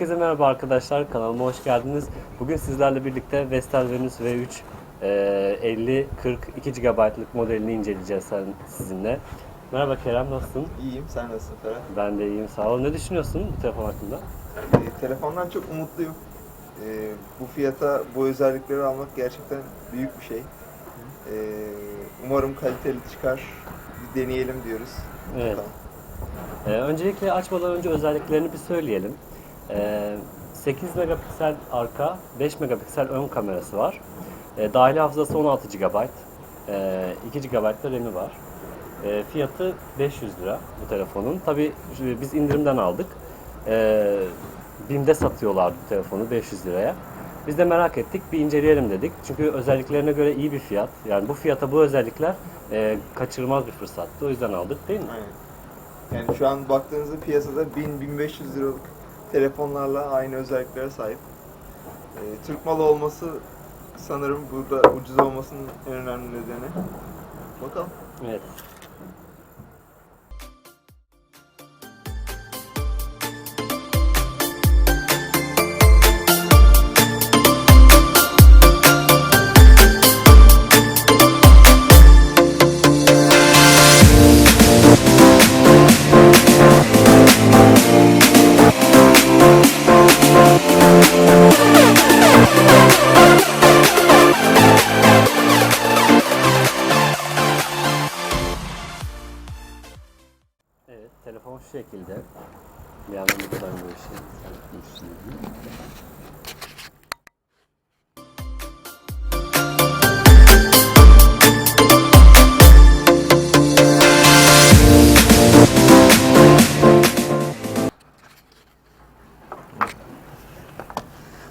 Herkese merhaba arkadaşlar, kanalıma hoş geldiniz. Bugün sizlerle birlikte Vestel Venus V3 e, 50-40 2 GB'lık modelini inceleyeceğiz sen, sizinle. Merhaba Kerem, nasılsın? İyiyim, sen nasılsın Ferhat? Ben de iyiyim, sağ ol. Ne düşünüyorsun bu telefon hakkında? Ee, telefondan çok umutluyum. Ee, bu fiyata bu özellikleri almak gerçekten büyük bir şey. Ee, umarım kaliteli çıkar. Bir deneyelim diyoruz. Evet. Bakalım. Ee, öncelikle açmadan önce özelliklerini bir söyleyelim. Ee, 8 megapiksel arka, 5 megapiksel ön kamerası var. Ee, dahili hafızası 16 GB. Ee, 2 GB da RAM'i var. Ee, fiyatı 500 lira bu telefonun. Tabi biz indirimden aldık. Ee, BİM'de satıyorlar bu telefonu 500 liraya. Biz de merak ettik, bir inceleyelim dedik. Çünkü özelliklerine göre iyi bir fiyat. Yani bu fiyata bu özellikler e, kaçırılmaz bir fırsattı. O yüzden aldık değil mi? Aynen. Yani şu an baktığınızda piyasada 1000-1500 liralık telefonlarla aynı özelliklere sahip. Ee, Türk malı olması sanırım burada ucuz olmasının en önemli nedeni. Bakalım. Evet. Şu şekilde. Bir yandan buradan böyle şey.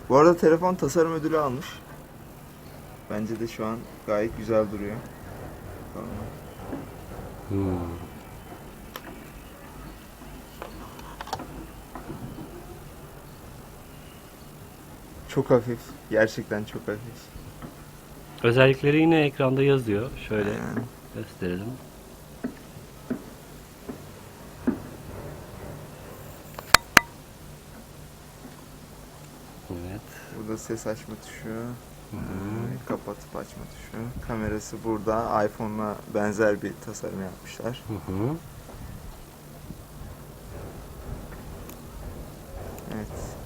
Bu arada telefon tasarım ödülü almış. Bence de şu an gayet güzel duruyor. Bakalım. Hmm. Çok hafif. Gerçekten çok hafif. Özellikleri yine ekranda yazıyor. Şöyle Yani gösterelim. Evet. burada ses açma tuşu. Kapatıp açma tuşu. Kamerası burada. iPhone'la benzer bir tasarım yapmışlar. Hı hı. Evet.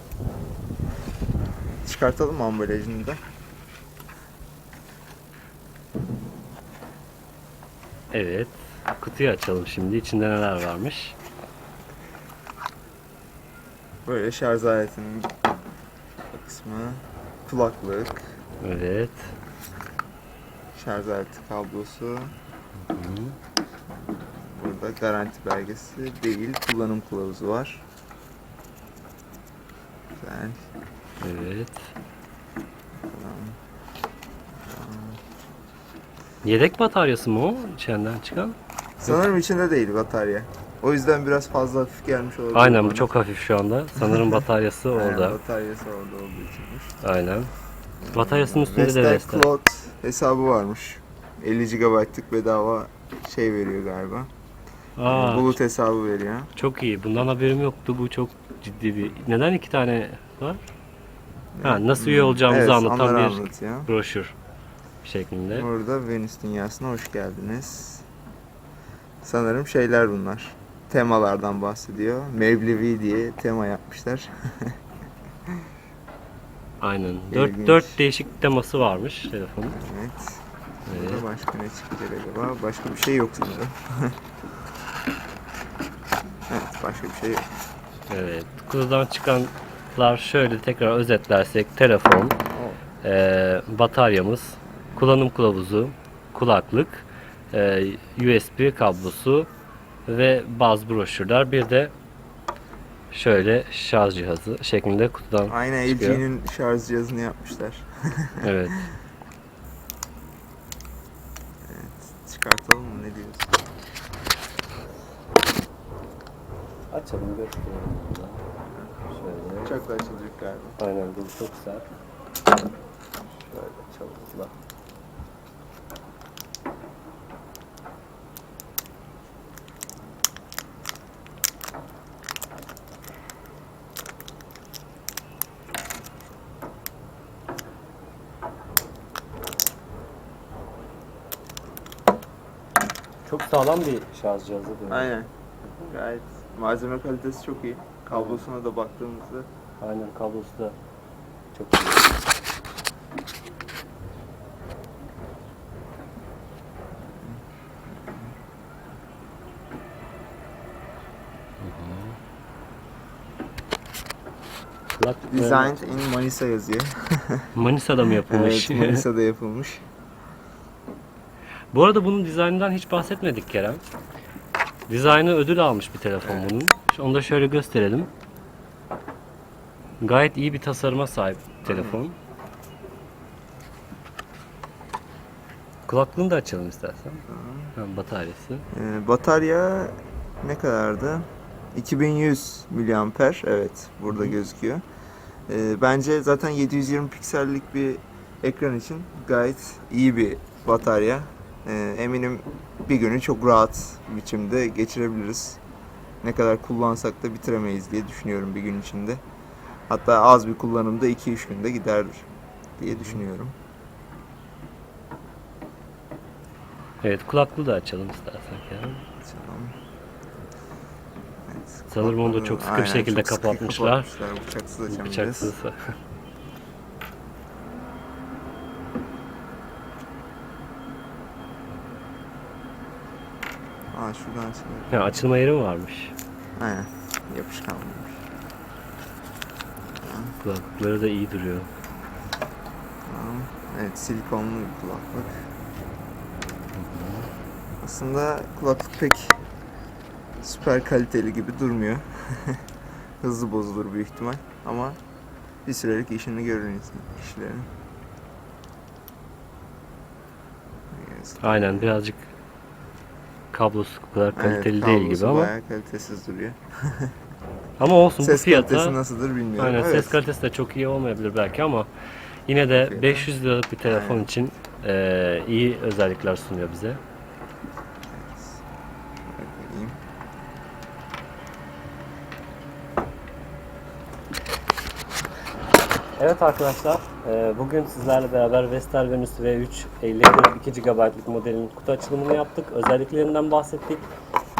Çıkartalım ambalajını da? Evet. Kutuyu açalım şimdi. İçinde neler varmış? Böyle şarj aletinin kısmı. Kulaklık. Evet. Şarj aleti kablosu. Hı. Burada garanti belgesi değil, kullanım kılavuzu var. Güzel. Evet. Yedek bataryası mı o içinden çıkan? Sanırım içinde değil batarya. O yüzden biraz fazla hafif gelmiş olabilir. Aynen bu bana. çok hafif şu anda. Sanırım bataryası Aynen, orada. bataryası orada olduğu içinmiş. Aynen. Bataryasının üstünde de Vestel Vestel. Cloud hesabı varmış. 50 GB'lık bedava şey veriyor galiba. Aa, Bulut hesabı veriyor. çok iyi. Bundan haberim yoktu. Bu çok ciddi bir. Neden iki tane var? Ha, nasıl üye olacağımızı evet, anlatan bir anlatıyor. broşür şeklinde. Burada Venüs dünyasına hoş geldiniz. Sanırım şeyler bunlar. Temalardan bahsediyor. Mevlevi diye tema yapmışlar. Aynen. Dört, İlginç. dört değişik teması varmış telefonun. evet. Evet. Burada başka ne çıkacak acaba? Başka bir şey yok sanırım. evet, başka bir şey yok. Evet. Kutudan çıkanlar şöyle tekrar özetlersek telefon, eee, bataryamız, kullanım kılavuzu, kulaklık, eee, USB kablosu ve bazı broşürler. Bir de şöyle şarj cihazı şeklinde kutudan Aynen çıkıyor. LG'nin şarj cihazını yapmışlar. Evet. Çıkartalım Mesela bunu gösteriyorum burada. Şöyle. Çok açılacak galiba. Aynen bu çok sert. Şöyle çabukla. Çok sağlam bir şarj cihazı değil mi? Aynen. Gayet malzeme kalitesi çok iyi. Kablosuna da baktığımızda Aynen kablosu da çok iyi. Kulak, Designed in Manisa yazıyor. Manisa'da mı yapılmış? evet, Manisa'da yapılmış. Bu arada bunun dizaynından hiç bahsetmedik Kerem. Dizaynı ödül almış bir telefon bunun. Onu da şöyle gösterelim. Gayet iyi bir tasarıma sahip telefon. Kulaklığını da açalım istersen. Ha, bataryası. Ee, batarya ne kadardı? 2100 miliamper. Evet, burada gözüküyor. Ee, bence zaten 720 piksellik bir ekran için gayet iyi bir batarya. Ee, eminim bir günü çok rahat biçimde geçirebiliriz. Ne kadar kullansak da bitiremeyiz diye düşünüyorum bir gün içinde. Hatta az bir kullanımda 2-3 günde gider diye düşünüyorum. Evet kulaklığı da açalım istersen Kerem. Tamam. Evet, Sanırım onu da çok sıkı bir şekilde kapatmışlar. kapatmışlar. Bıçaksız açamayacağız. Bıçaksız. Aa şuradan açılıyor. Ha, açılma yeri mi varmış? Aynen. Yapışkan bulmuş. Kulaklıkları da iyi duruyor. Tamam. Evet silikonlu bir kulaklık. Aslında kulaklık pek süper kaliteli gibi durmuyor. Hızlı bozulur büyük ihtimal. Ama bir sürelik işini görür insan. Aynen birazcık kablosu bu kadar Evet, kaliteli değil gibi ama Bayağı kalitesiz duruyor. ama olsun Ses bu fiyata kalitesi nasıldır bilmiyorum. aynen evet. ses kalitesi de çok iyi olmayabilir belki ama yine de Fiyatı. 500 liralık bir telefon Aynen. için eee, iyi özellikler sunuyor bize. Evet arkadaşlar, e, ee, bugün sizlerle beraber Vestel Venus V3 52 GB'lık modelin kutu açılımını yaptık. Özelliklerinden bahsettik.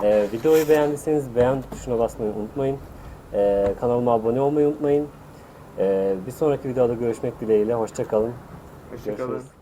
Ee, videoyu beğendiyseniz beğen tuşuna basmayı unutmayın. Ee, kanalıma abone olmayı unutmayın. Bir sonraki videoda görüşmek dileğiyle. Hoşçakalın. Hoşçakalın. Görüşürüz.